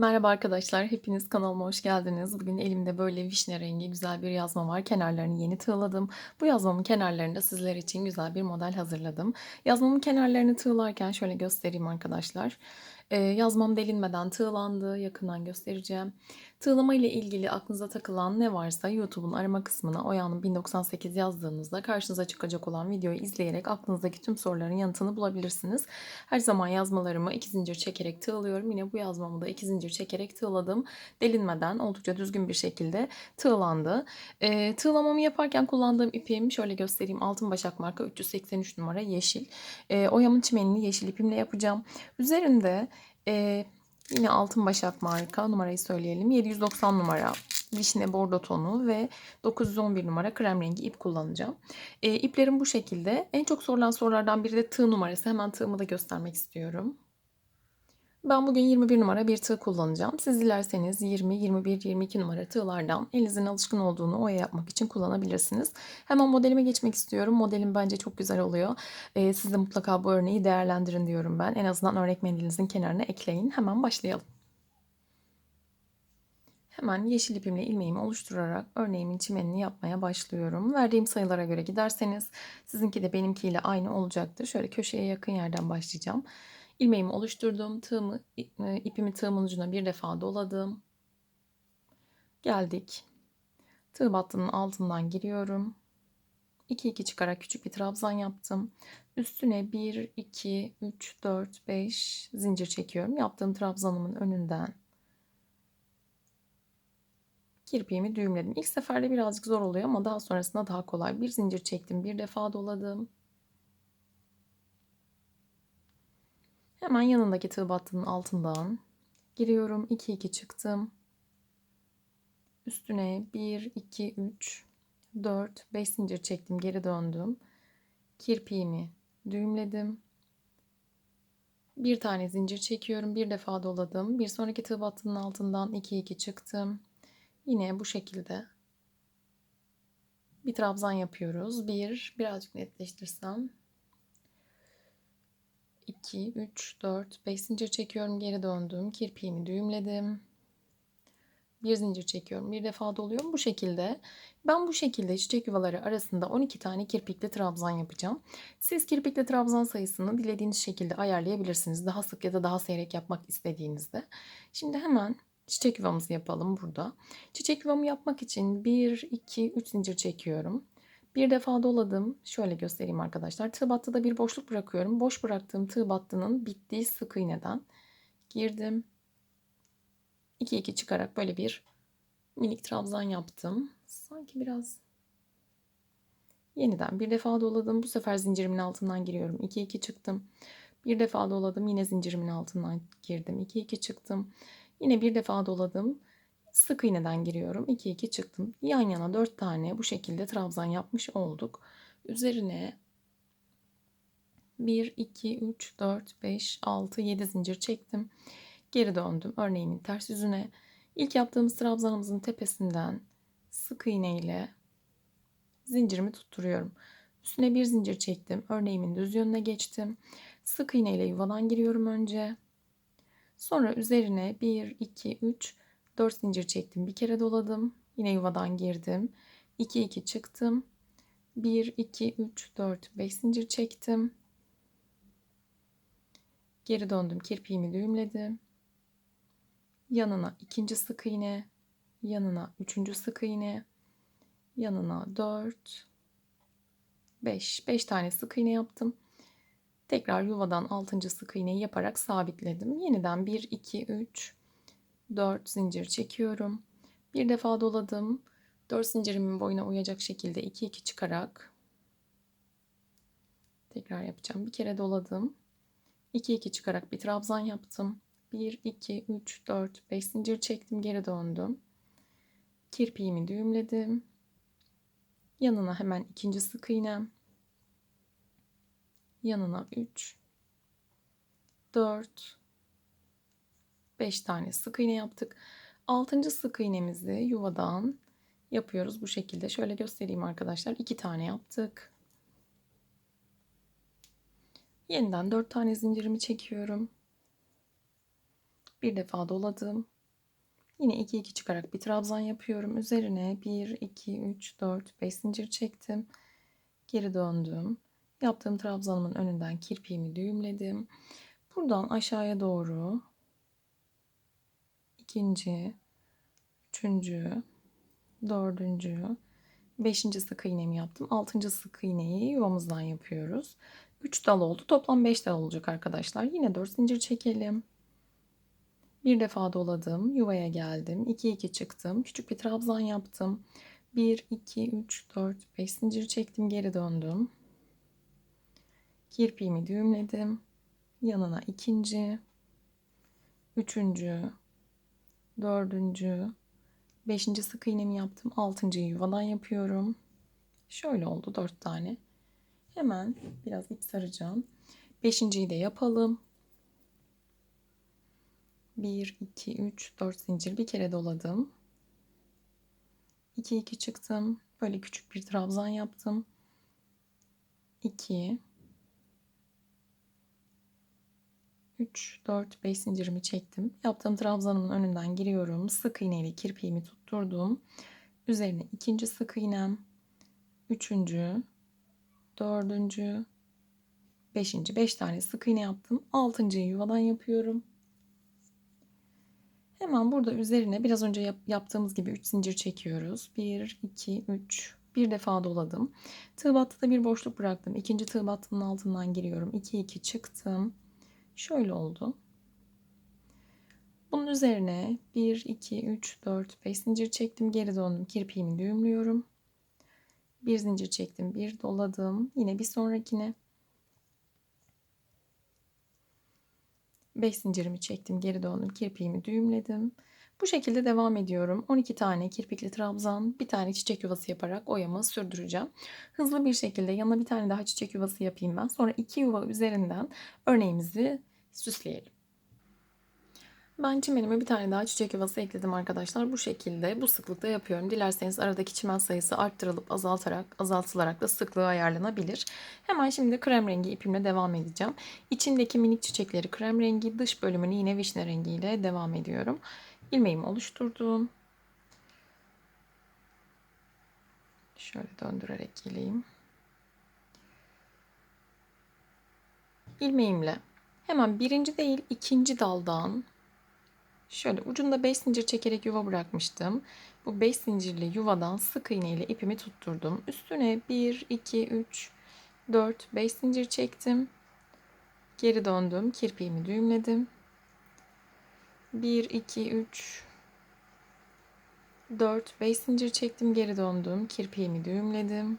Merhaba arkadaşlar, hepiniz kanalıma hoş geldiniz. Bugün elimde böyle vişne rengi güzel bir yazma var. Kenarlarını yeni tığladım. Bu yazmamın kenarlarında sizler için güzel bir model hazırladım. Yazmamın kenarlarını tığlarken şöyle göstereyim arkadaşlar. Ee, yazmam delinmeden tığlandı. Yakından göstereceğim. Tığlama ile ilgili aklınıza takılan ne varsa YouTube'un arama kısmına Oya'nın 1098 yazdığınızda karşınıza çıkacak olan videoyu izleyerek aklınızdaki tüm soruların yanıtını bulabilirsiniz. Her zaman yazmalarımı iki zincir çekerek tığlıyorum. Yine bu yazmamı da iki zincir çekerek tığladım. Delinmeden oldukça düzgün bir şekilde tığlandı. E, tığlamamı yaparken kullandığım ipim şöyle göstereyim. Altın Başak marka 383 numara yeşil. E, oyamın çimenini yeşil ipimle yapacağım. Üzerinde e, yine Altın Başak marka numarayı söyleyelim. 790 numara vişne bordo tonu ve 911 numara krem rengi ip kullanacağım. E, iplerim bu şekilde. En çok sorulan sorulardan biri de tığ numarası. Hemen tığımı da göstermek istiyorum. Ben bugün 21 numara bir tığ kullanacağım. Siz dilerseniz 20, 21, 22 numara tığlardan elinizin alışkın olduğunu oya yapmak için kullanabilirsiniz. Hemen modelime geçmek istiyorum. Modelim bence çok güzel oluyor. Ee, siz de mutlaka bu örneği değerlendirin diyorum ben. En azından örnek mendilinizin kenarına ekleyin. Hemen başlayalım. Hemen yeşil ipimle ilmeğimi oluşturarak örneğimin çimenini yapmaya başlıyorum. Verdiğim sayılara göre giderseniz sizinki de benimkiyle aynı olacaktır. Şöyle köşeye yakın yerden başlayacağım. İlmeğimi oluşturdum. Tığımı, e, ipimi tığımın ucuna bir defa doladım. Geldik. Tığ battının altından giriyorum. 2 2 çıkarak küçük bir trabzan yaptım. Üstüne 1 2 3 4 5 zincir çekiyorum. Yaptığım trabzanımın önünden kirpiğimi düğümledim. İlk seferde birazcık zor oluyor ama daha sonrasında daha kolay. Bir zincir çektim, bir defa doladım. Hemen yanındaki tığ battının altından giriyorum. 2 2 çıktım. Üstüne 1 2 3 4 5 zincir çektim, geri döndüm. Kirpiğimi düğümledim. Bir tane zincir çekiyorum, bir defa doladım. Bir sonraki tığ battının altından 2 2 çıktım. Yine bu şekilde bir trabzan yapıyoruz. Bir, birazcık netleştirsem. 2, 3, 4, 5 zincir çekiyorum. Geri döndüm. Kirpiğimi düğümledim. Bir zincir çekiyorum. Bir defa doluyorum. Bu şekilde. Ben bu şekilde çiçek yuvaları arasında 12 tane kirpikli trabzan yapacağım. Siz kirpikli trabzan sayısını dilediğiniz şekilde ayarlayabilirsiniz. Daha sık ya da daha seyrek yapmak istediğinizde. Şimdi hemen çiçek yuvamızı yapalım burada. Çiçek yuvamı yapmak için 1, 2, 3 zincir çekiyorum. Bir defa doladım. Şöyle göstereyim arkadaşlar. Tığ battıda bir boşluk bırakıyorum. Boş bıraktığım tığ battının bittiği sık iğneden girdim. 2 2 çıkarak böyle bir minik trabzan yaptım. Sanki biraz yeniden bir defa doladım. Bu sefer zincirimin altından giriyorum. 2 2 çıktım. Bir defa doladım. Yine zincirimin altından girdim. 2 2 çıktım. Yine bir defa doladım. Sık iğneden giriyorum. 2 2 çıktım. Yan yana 4 tane bu şekilde trabzan yapmış olduk. Üzerine 1 2 3 4 5 6 7 zincir çektim. Geri döndüm örneğimin ters yüzüne. İlk yaptığımız trabzanımızın tepesinden sık iğne ile zincirimi tutturuyorum. Üstüne bir zincir çektim. Örneğimin düz yönüne geçtim. Sık iğne ile yuvadan giriyorum önce. Sonra üzerine 1, 2, 3, 4 zincir çektim. Bir kere doladım. Yine yuvadan girdim. 2, 2 çıktım. 1, 2, 3, 4, 5 zincir çektim. Geri döndüm. Kirpiğimi düğümledim. Yanına ikinci sık iğne. Yanına üçüncü sık iğne. Yanına 4, 5. 5 tane sık iğne yaptım. Tekrar yuvadan 6. sık iğneyi yaparak sabitledim. Yeniden 1, 2, 3, 4 zincir çekiyorum. Bir defa doladım. 4 zincirimin boyuna uyacak şekilde 2, 2 çıkarak tekrar yapacağım. Bir kere doladım. 2, 2 çıkarak bir trabzan yaptım. 1, 2, 3, 4, 5 zincir çektim. Geri döndüm. Kirpiğimi düğümledim. Yanına hemen ikinci sık iğnem yanına 3 4 5 tane sık iğne yaptık. 6. sık iğnemizi yuvadan yapıyoruz bu şekilde. Şöyle göstereyim arkadaşlar. 2 tane yaptık. Yeniden 4 tane zincirimi çekiyorum. Bir defa doladım. Yine 2 2 çıkarak bir trabzan yapıyorum. Üzerine 1 2 3 4 5 zincir çektim. Geri döndüm. Yaptığım trabzanımın önünden kirpiğimi düğümledim. Buradan aşağıya doğru ikinci, üçüncü, dördüncü, beşinci sık iğnemi yaptım. Altıncı sık iğneyi yuvamızdan yapıyoruz. 3 dal oldu. Toplam 5 dal olacak arkadaşlar. Yine 4 zincir çekelim. Bir defa doladım. Yuvaya geldim. 2 2 çıktım. Küçük bir trabzan yaptım. 1 2 3 4 5 zincir çektim. Geri döndüm. Kirpiğimi düğümledim. Yanına ikinci, üçüncü, dördüncü, beşinci sık iğnemi yaptım. Altıncıyı yuvadan yapıyorum. Şöyle oldu dört tane. Hemen biraz ip saracağım. Beşinciyi de yapalım. 1, 2, 3, 4 zincir bir kere doladım. 2, 2 çıktım. Böyle küçük bir trabzan yaptım. 2, 3, 4, 5 zincirimi çektim. Yaptığım trabzanımın önünden giriyorum. Sık iğne ile kirpiğimi tutturdum. Üzerine ikinci sık iğnem, üçüncü, dördüncü, beşinci, beş tane sık iğne yaptım. Altıncıyı yuvadan yapıyorum. Hemen burada üzerine biraz önce yap yaptığımız gibi 3 zincir çekiyoruz. 1, 2, 3. Bir defa doladım. Tığ battıda bir boşluk bıraktım. İkinci tığ battının altından giriyorum. 2, 2 çıktım. Şöyle oldu. Bunun üzerine 1, 2, 3, 4, 5 zincir çektim. Geri döndüm. Kirpiğimi düğümlüyorum. Bir zincir çektim. Bir doladım. Yine bir sonrakine. 5 zincirimi çektim. Geri döndüm. Kirpiğimi düğümledim. Bu şekilde devam ediyorum. 12 tane kirpikli trabzan, bir tane çiçek yuvası yaparak oyamı sürdüreceğim. Hızlı bir şekilde yanına bir tane daha çiçek yuvası yapayım ben. Sonra iki yuva üzerinden örneğimizi süsleyelim. Ben çimenime bir tane daha çiçek yuvası ekledim arkadaşlar. Bu şekilde bu sıklıkta yapıyorum. Dilerseniz aradaki çimen sayısı arttırılıp azaltarak azaltılarak da sıklığı ayarlanabilir. Hemen şimdi krem rengi ipimle devam edeceğim. İçindeki minik çiçekleri krem rengi, dış bölümünü yine vişne rengiyle devam ediyorum. İlmeğimi oluşturdum. Şöyle döndürerek geleyim. İlmeğimle hemen birinci değil ikinci daldan şöyle ucunda 5 zincir çekerek yuva bırakmıştım. Bu 5 zincirli yuvadan sık iğne ile ipimi tutturdum. Üstüne 1, 2, 3, 4, 5 zincir çektim. Geri döndüm. Kirpiğimi düğümledim. 1, 2, 3, 4, 5 zincir çektim. Geri döndüm. Kirpiğimi düğümledim.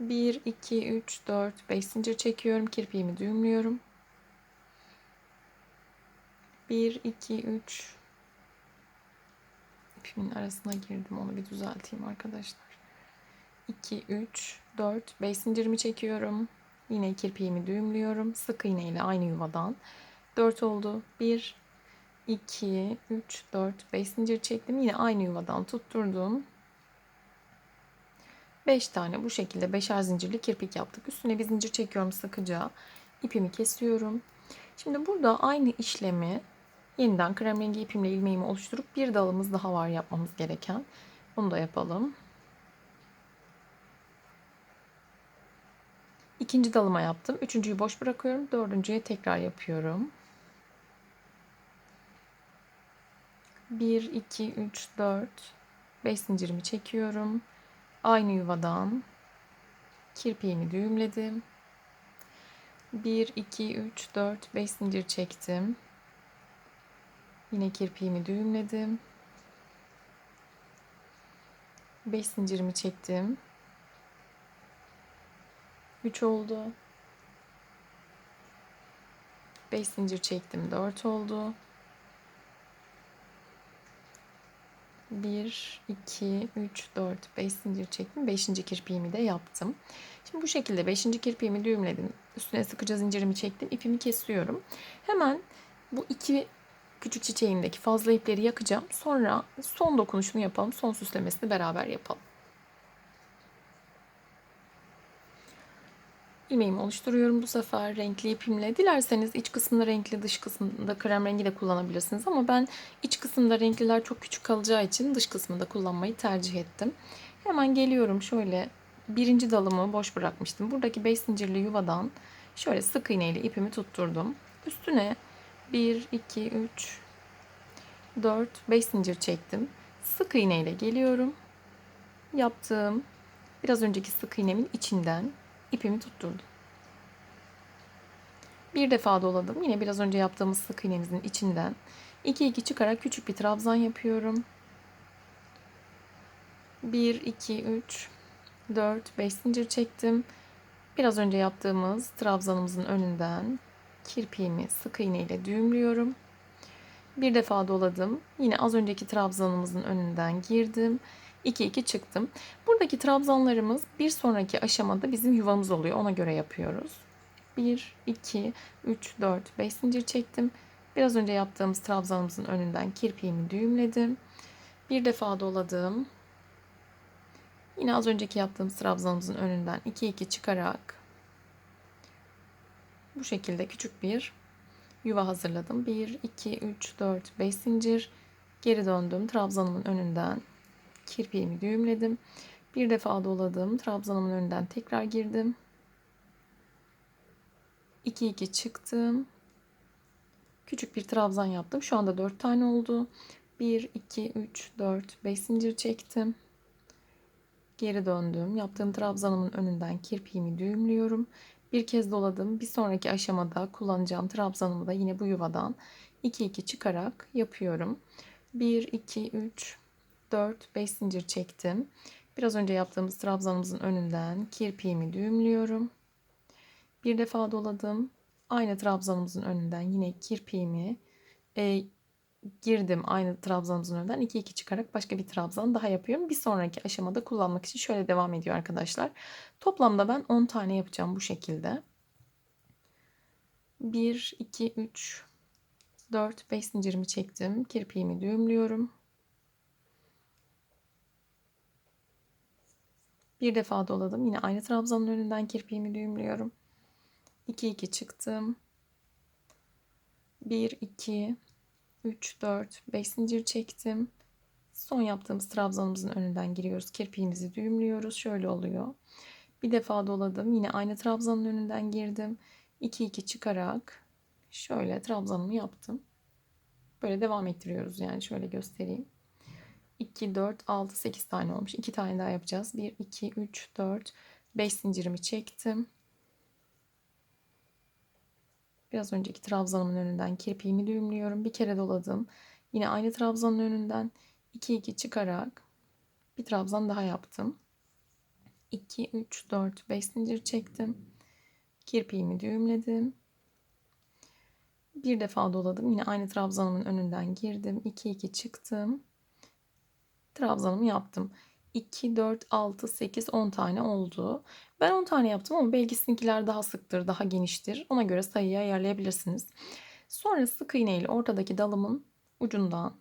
1, 2, 3, 4, 5 zincir çekiyorum. Kirpiğimi düğümlüyorum. 1, 2, 3 ipimin arasına girdim. Onu bir düzelteyim arkadaşlar. 2, 3, 4, 5 zincirimi çekiyorum. Yine kirpiğimi düğümlüyorum. Sık iğne ile aynı yuvadan. 4 oldu. 1, 2, 3, 4, 5 zincir çektim. Yine aynı yuvadan tutturdum. 5 tane bu şekilde 5'er zincirli kirpik yaptık. Üstüne bir zincir çekiyorum sıkıca. İpimi kesiyorum. Şimdi burada aynı işlemi yeniden krem rengi ipimle ilmeğimi oluşturup bir dalımız daha var yapmamız gereken. Bunu da yapalım. İkinci dalıma yaptım. Üçüncüyü boş bırakıyorum. Dördüncüye tekrar yapıyorum. 1, 2, 3, 4, 5 zincirimi çekiyorum. Aynı yuvadan kirpiğimi düğümledim. 1, 2, 3, 4, 5 zincir çektim. Yine kirpiğimi düğümledim. 5 zincirimi çektim. 3 oldu. 5 zincir çektim. 4 oldu. 1, 2, 3, 4, 5 zincir çektim. 5. kirpiğimi de yaptım. Şimdi bu şekilde 5. kirpiğimi düğümledim. Üstüne sıkıca zincirimi çektim. İpimi kesiyorum. Hemen bu iki küçük çiçeğimdeki fazla ipleri yakacağım. Sonra son dokunuşunu yapalım. Son süslemesini beraber yapalım. İlmeğimi oluşturuyorum bu sefer renkli ipimle. Dilerseniz iç kısmında renkli, dış kısmında krem rengi de kullanabilirsiniz. Ama ben iç kısımda renkliler çok küçük kalacağı için dış kısmında kullanmayı tercih ettim. Hemen geliyorum şöyle birinci dalımı boş bırakmıştım. Buradaki 5 zincirli yuvadan şöyle sık iğne ile ipimi tutturdum. Üstüne 1, 2, 3, 4, 5 zincir çektim. Sık iğne ile geliyorum. Yaptığım biraz önceki sık iğnemin içinden ipimi tutturdum. Bir defa doladım. Yine biraz önce yaptığımız sık iğnemizin içinden 2 2 çıkarak küçük bir trabzan yapıyorum. 1 2 3 4 5 zincir çektim. Biraz önce yaptığımız trabzanımızın önünden kirpiğimi sık iğne ile düğümlüyorum. Bir defa doladım. Yine az önceki trabzanımızın önünden girdim. 2 2 çıktım. Buradaki trabzanlarımız bir sonraki aşamada bizim yuvamız oluyor. Ona göre yapıyoruz. 1 2 3 4 5 zincir çektim. Biraz önce yaptığımız trabzanımızın önünden kirpiğimi düğümledim. Bir defa doladım. Yine az önceki yaptığımız trabzanımızın önünden 2 2 çıkarak bu şekilde küçük bir yuva hazırladım. 1 2 3 4 5 zincir geri döndüm. Trabzanımın önünden kirpiğimi düğümledim. Bir defa doladım. Trabzanımın önünden tekrar girdim. 2 2 çıktım. Küçük bir trabzan yaptım. Şu anda 4 tane oldu. 1 2 3 4 5 zincir çektim. Geri döndüm. Yaptığım trabzanımın önünden kirpiğimi düğümlüyorum. Bir kez doladım. Bir sonraki aşamada kullanacağım trabzanımı da yine bu yuvadan 2 2 çıkarak yapıyorum. 1 2 3 4 5 zincir çektim. Biraz önce yaptığımız trabzanımızın önünden kirpiğimi düğümlüyorum. Bir defa doladım. Aynı trabzanımızın önünden yine kirpiğimi e, girdim aynı trabzanımızın önünden 2 2 çıkarak başka bir trabzan daha yapıyorum. Bir sonraki aşamada kullanmak için şöyle devam ediyor arkadaşlar. Toplamda ben 10 tane yapacağım bu şekilde. 1 2 3 4 5 zincirimi çektim. Kirpiğimi düğümlüyorum. Bir defa doladım. Yine aynı trabzanın önünden kirpiğimi düğümlüyorum. 2 2 çıktım. 1 2 3 4 5 zincir çektim. Son yaptığımız trabzanımızın önünden giriyoruz. Kirpiğimizi düğümlüyoruz. Şöyle oluyor. Bir defa doladım. Yine aynı trabzanın önünden girdim. 2 2 çıkarak şöyle trabzanımı yaptım. Böyle devam ettiriyoruz yani şöyle göstereyim. 2 4 6 8 tane olmuş. 2 tane daha yapacağız. 1 2 3 4 5 zincirimi çektim. Biraz önceki trabzanımın önünden kirpiğimi düğümlüyorum. Bir kere doladım. Yine aynı trabzanın önünden 2 2 çıkarak bir trabzan daha yaptım. 2 3 4 5 zincir çektim. Kirpiğimi düğümledim. Bir defa doladım. Yine aynı trabzanımın önünden girdim. 2 2 çıktım. Trabzanımı yaptım. 2, 4, 6, 8, 10 tane oldu. Ben 10 tane yaptım ama belki daha sıktır, daha geniştir. Ona göre sayıyı ayarlayabilirsiniz. Sonra sık iğne ile ortadaki dalımın ucundan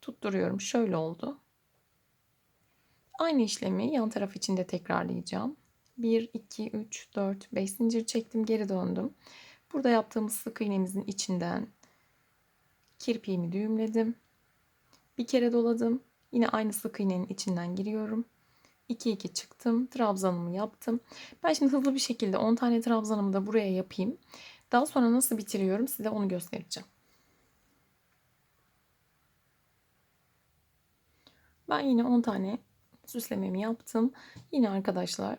tutturuyorum. Şöyle oldu. Aynı işlemi yan taraf için de tekrarlayacağım. 1, 2, 3, 4, 5 zincir çektim. Geri döndüm. Burada yaptığımız sık iğnemizin içinden kirpiğimi düğümledim. Bir kere doladım. Yine aynı sık iğnenin içinden giriyorum. 2 2 çıktım. Trabzanımı yaptım. Ben şimdi hızlı bir şekilde 10 tane trabzanımı da buraya yapayım. Daha sonra nasıl bitiriyorum size onu göstereceğim. Ben yine 10 tane süslememi yaptım. Yine arkadaşlar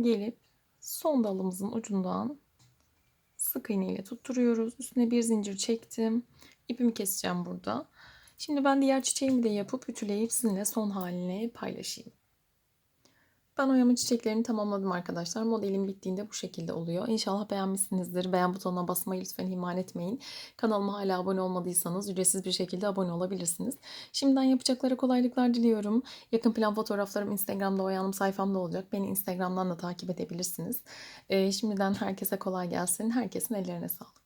gelip son dalımızın ucundan sık iğne ile tutturuyoruz. Üstüne bir zincir çektim. İpimi keseceğim burada. Şimdi ben diğer çiçeğimi de yapıp ütüleyip sizinle son halini paylaşayım. Ben oyama çiçeklerini tamamladım arkadaşlar. Modelim bittiğinde bu şekilde oluyor. İnşallah beğenmişsinizdir. Beğen butonuna basmayı lütfen ihmal etmeyin. Kanalıma hala abone olmadıysanız ücretsiz bir şekilde abone olabilirsiniz. Şimdiden yapacaklara kolaylıklar diliyorum. Yakın plan fotoğraflarım Instagram'da Oyanım sayfamda olacak. Beni Instagram'dan da takip edebilirsiniz. Ee, şimdiden herkese kolay gelsin. Herkesin ellerine sağlık.